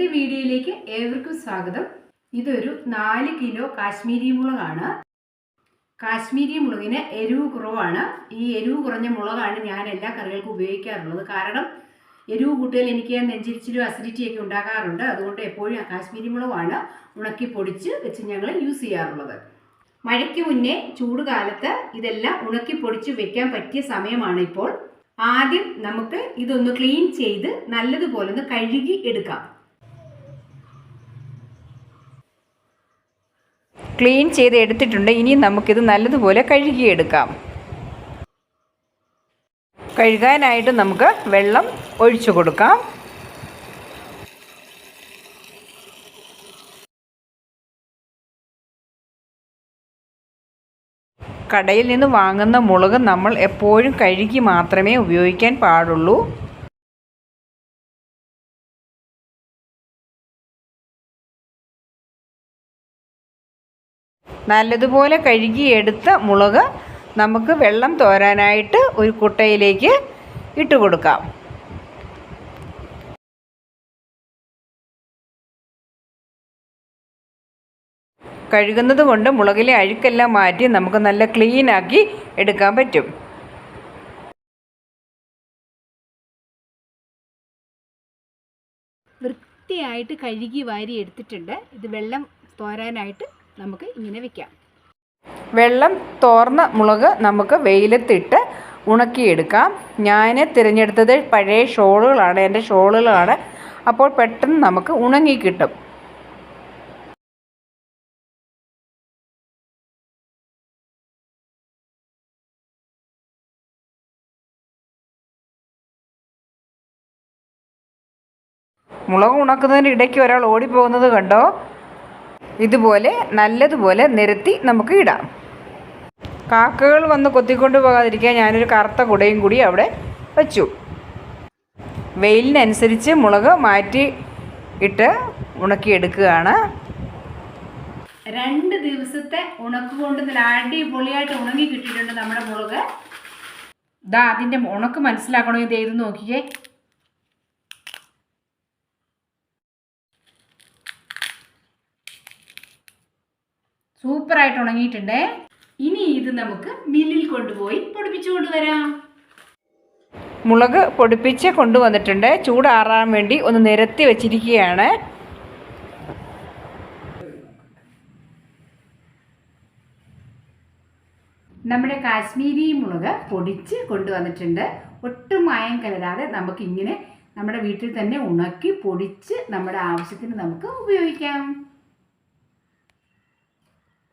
ഇന്നത്തെ വീഡിയോയിലേക്ക് ഏവർക്കും സ്വാഗതം. ഇതൊരു നാല് കിലോ കാശ്മീരി മുളകാണ്. കാശ്മീരി മുളകിന് എരിവ് കുറവാണ്. ഈ എരിവ് കുറഞ്ഞ മുളകാണ് ഞാൻ എല്ലാ കറികൾക്കും ഉപയോഗിക്കാറുള്ളത്. കാരണം എരിവ് കൂട്ടിയാൽ എനിക്ക് നെഞ്ചിരിച്ചിലും അസിഡിറ്റിയൊക്കെ ഉണ്ടാകാറുണ്ട്. അതുകൊണ്ട് എപ്പോഴും കാശ്മീരി മുളകാണ് ഉണക്കി പൊടിച്ച് വെച്ച് ഞങ്ങൾ യൂസ് ചെയ്യാറുള്ളത്. മഴയ്ക്ക് മുന്നേ ചൂട് കാലത്ത് ഇതെല്ലാം ഉണക്കി പൊടിച്ച് വെക്കാൻ പറ്റിയ സമയമാണ് ഇപ്പോൾ. ആദ്യം നമുക്ക് ഇതൊന്ന് ക്ലീൻ ചെയ്ത് നല്ലതുപോലെ ഒന്ന് കഴുകി എടുക്കാം. ക്ലീൻ ചെയ്ത് എടുത്തിട്ടുണ്ട്. ഇനി നമുക്കിത് നല്ലതുപോലെ കഴുകിയെടുക്കാം. കഴുകാനായിട്ട് നമുക്ക് വെള്ളം ഒഴിച്ചു കൊടുക്കാം. കടയിൽ നിന്ന് വാങ്ങുന്ന മുളക് നമ്മൾ എപ്പോഴും കഴുകി മാത്രമേ ഉപയോഗിക്കാൻ പാടുള്ളൂ. നല്ലതുപോലെ കഴുകിയെടുത്ത മുളക് നമുക്ക് വെള്ളം തോരാനായിട്ട് ഒരു കുട്ടയിലേക്ക് ഇട്ട് കൊടുക്കാം. കഴുകുന്നത് കൊണ്ട് മുളകിലെ അഴുക്കെല്ലാം മാറ്റി നമുക്ക് നല്ല ക്ലീനാക്കി എടുക്കാൻ പറ്റും. വൃത്തിയായിട്ട് കഴുകി വാരി എടുത്തിട്ടുണ്ട്. ഇത് വെള്ളം തോരാനായിട്ട് നമുക്ക് ഇങ്ങനെ വെക്കാം. വെള്ളം തോർന്ന മുളക് നമുക്ക് വെയിലത്തിട്ട് ഉണക്കിയെടുക്കാം. ഞാൻ തിരഞ്ഞെടുത്തത് പഴയ ഷോളുകളാണ് എന്റെ ഷോളുകളാണ്. അപ്പോൾ പെട്ടെന്ന് നമുക്ക് ഉണങ്ങി കിട്ടും. മുളക് ഉണക്കുന്നതിന്റെ ഇടയ്ക്ക് ഒരാൾ ഓടിപ്പോകുന്നത് കണ്ടോ? ഇതുപോലെ നല്ലതുപോലെ നിരത്തി നമുക്ക് ഇടാം. കാക്കകൾ വന്ന് കൊത്തിക്കൊണ്ട് പോകാതിരിക്കാൻ ഞാനൊരു കറുത്ത കുടയും കൂടി അവിടെ വച്ചു. വെയിലിനനുസരിച്ച് മുളക് മാറ്റി ഇട്ട് ഉണക്കിയെടുക്കുകയാണ്. രണ്ട് ദിവസത്തെ ഉണക്ക് കൊണ്ട് നല്ല അടിപൊളിയായിട്ട് ഉണങ്ങി കിട്ടിയിട്ടുണ്ട് നമ്മുടെ മുളക്. ഇതാ അതിന്റെ ഉണക്ക് മനസ്സിലാക്കണമെങ്കിൽ ഇത് നോക്കിയേ സൂപ്പറായിട്ട് ഉണങ്ങിയിട്ടുണ്ട്. ഇനി ഇത് നമുക്ക് മില്ലിൽ കൊണ്ടുപോയി പൊടിപ്പിച്ചു കൊണ്ടുവരാം. മുളക് പൊടിപ്പിച്ച് കൊണ്ടുവന്നിട്ടുണ്ട്. ചൂടാറാൻ വേണ്ടി ഒന്ന് നിരത്തി വെച്ചിരിക്കുകയാണ്. നമ്മുടെ കാശ്മീരി മുളക് പൊടിച്ച് കൊണ്ടുവന്നിട്ടുണ്ട്. ഒട്ടും മായം കലരാതെ നമുക്കിങ്ങനെ നമ്മുടെ വീട്ടിൽ തന്നെ ഉണക്കി പൊടിച്ച് നമ്മുടെ ആവശ്യത്തിന് നമുക്ക് ഉപയോഗിക്കാം.